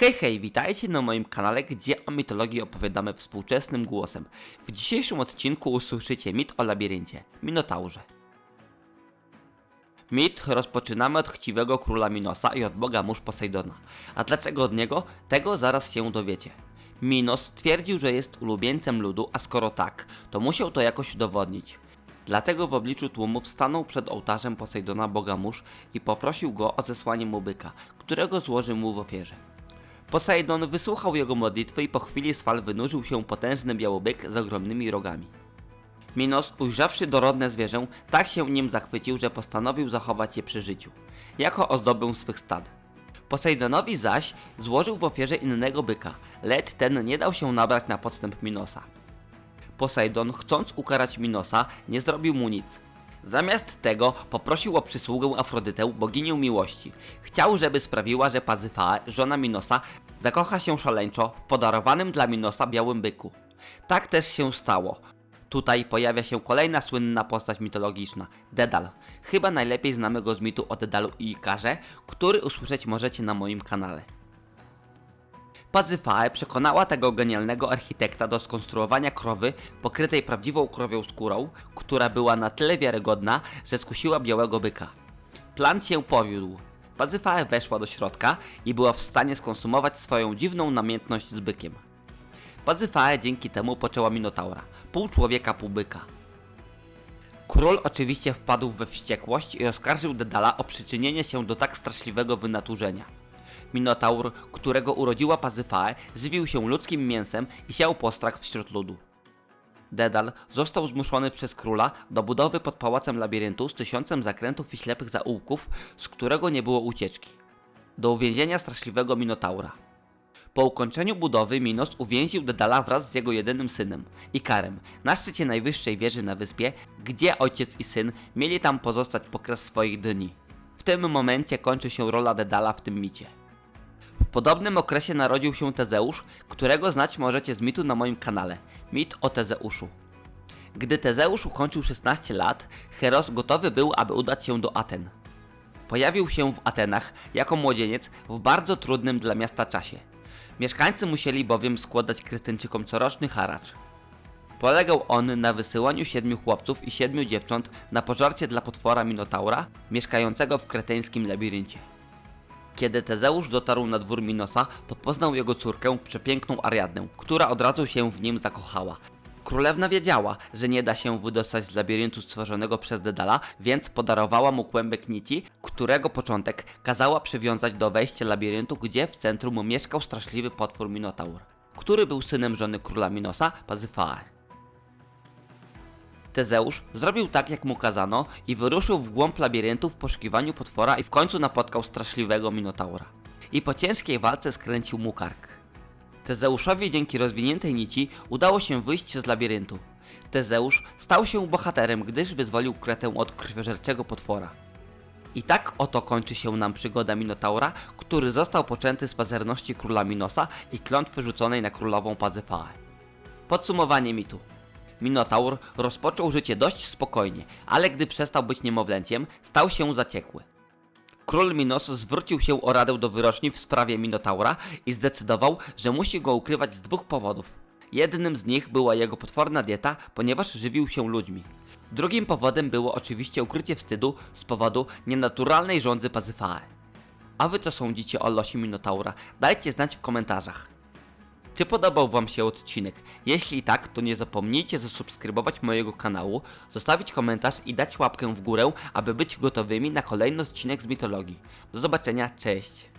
Hej, hej, witajcie na moim kanale, gdzie o mitologii opowiadamy współczesnym głosem. W dzisiejszym odcinku usłyszycie mit o labiryncie, Minotaurze. Mit rozpoczynamy od chciwego króla Minosa i od boga mórz Posejdona. A dlaczego od niego? Tego zaraz się dowiecie. Minos twierdził, że jest ulubieńcem ludu, a skoro tak, to musiał to jakoś udowodnić. Dlatego w obliczu tłumów stanął przed ołtarzem Posejdona boga mórz i poprosił go o zesłanie mu byka, którego złożył mu w ofierze. Posejdon wysłuchał jego modlitwy i po chwili z fal wynurzył się potężny białobyk z ogromnymi rogami. Minos, ujrzawszy dorodne zwierzę, tak się nim zachwycił, że postanowił zachować je przy życiu, jako ozdobę swych stad. Posejdonowi zaś złożył w ofierze innego byka, lecz ten nie dał się nabrać na podstęp Minosa. Posejdon, chcąc ukarać Minosa, nie zrobił mu nic. Zamiast tego poprosił o przysługę Afrodytę, boginię miłości. Chciał, żeby sprawiła, że Pazyfaa, żona Minosa, zakocha się szaleńczo w podarowanym dla Minosa białym byku. Tak też się stało. Tutaj pojawia się kolejna słynna postać mitologiczna, Dedal. Chyba najlepiej znamy go z mitu o Dedalu i Ikarze, który usłyszeć możecie na moim kanale. Pazyfae przekonała tego genialnego architekta do skonstruowania krowy pokrytej prawdziwą krowią skórą, która była na tyle wiarygodna, że skusiła białego byka. Plan się powiódł. Pazyfae weszła do środka i była w stanie skonsumować swoją dziwną namiętność z bykiem. Pazyfae dzięki temu poczęła Minotaura, pół człowieka, pół byka. Król oczywiście wpadł we wściekłość i oskarżył Dedala o przyczynienie się do tak straszliwego wynaturzenia. Minotaur, którego urodziła Pazyfae, żywił się ludzkim mięsem i siał postrach wśród ludu. Dedal został zmuszony przez króla do budowy pod pałacem labiryntu z tysiącem zakrętów i ślepych zaułków, z którego nie było ucieczki. Do uwięzienia straszliwego Minotaura. Po ukończeniu budowy Minos uwięził Dedala wraz z jego jedynym synem, Ikarem, na szczycie najwyższej wieży na wyspie, gdzie ojciec i syn mieli tam pozostać po kres swoich dni. W tym momencie kończy się rola Dedala w tym micie. Podobnym okresie narodził się Tezeusz, którego znać możecie z mitu na moim kanale. Mit o Tezeuszu. Gdy Tezeusz ukończył 16 lat, Heros gotowy był, aby udać się do Aten. Pojawił się w Atenach jako młodzieniec w bardzo trudnym dla miasta czasie. Mieszkańcy musieli bowiem składać Kretyńczykom coroczny haracz. Polegał on na wysyłaniu siedmiu chłopców i siedmiu dziewcząt na pożarcie dla potwora Minotaura, mieszkającego w kreteńskim labiryncie. Kiedy Tezeusz dotarł na dwór Minosa, to poznał jego córkę, przepiękną Ariadnę, która od razu się w nim zakochała. Królewna wiedziała, że nie da się wydostać z labiryntu stworzonego przez Dedala, więc podarowała mu kłębek nici, którego początek kazała przywiązać do wejścia labiryntu, gdzie w centrum mieszkał straszliwy potwór Minotaur, który był synem żony króla Minosa, Pazyfae. Tezeusz zrobił tak, jak mu kazano i wyruszył w głąb labiryntu w poszukiwaniu potwora i w końcu napotkał straszliwego Minotaura. I po ciężkiej walce skręcił mu kark. Tezeuszowi dzięki rozwiniętej nici udało się wyjść z labiryntu. Tezeusz stał się bohaterem, gdyż wyzwolił Kretę od krwiożerczego potwora. I tak oto kończy się nam przygoda Minotaura, który został poczęty z pazerności króla Minosa i klątwy rzuconej na królową Pazyfaę. Podsumowanie mitu. Minotaur rozpoczął życie dość spokojnie, ale gdy przestał być niemowlęciem, stał się zaciekły. Król Minos zwrócił się o radę do wyroczni w sprawie Minotaura i zdecydował, że musi go ukrywać z dwóch powodów. Jednym z nich była jego potworna dieta, ponieważ żywił się ludźmi. Drugim powodem było oczywiście ukrycie wstydu z powodu nienaturalnej rządzy Pazyfae. A wy co sądzicie o losie Minotaura? Dajcie znać w komentarzach. Czy podobał Wam się odcinek? Jeśli tak, to nie zapomnijcie zasubskrybować mojego kanału, zostawić komentarz i dać łapkę w górę, aby być gotowymi na kolejny odcinek z mitologii. Do zobaczenia, cześć!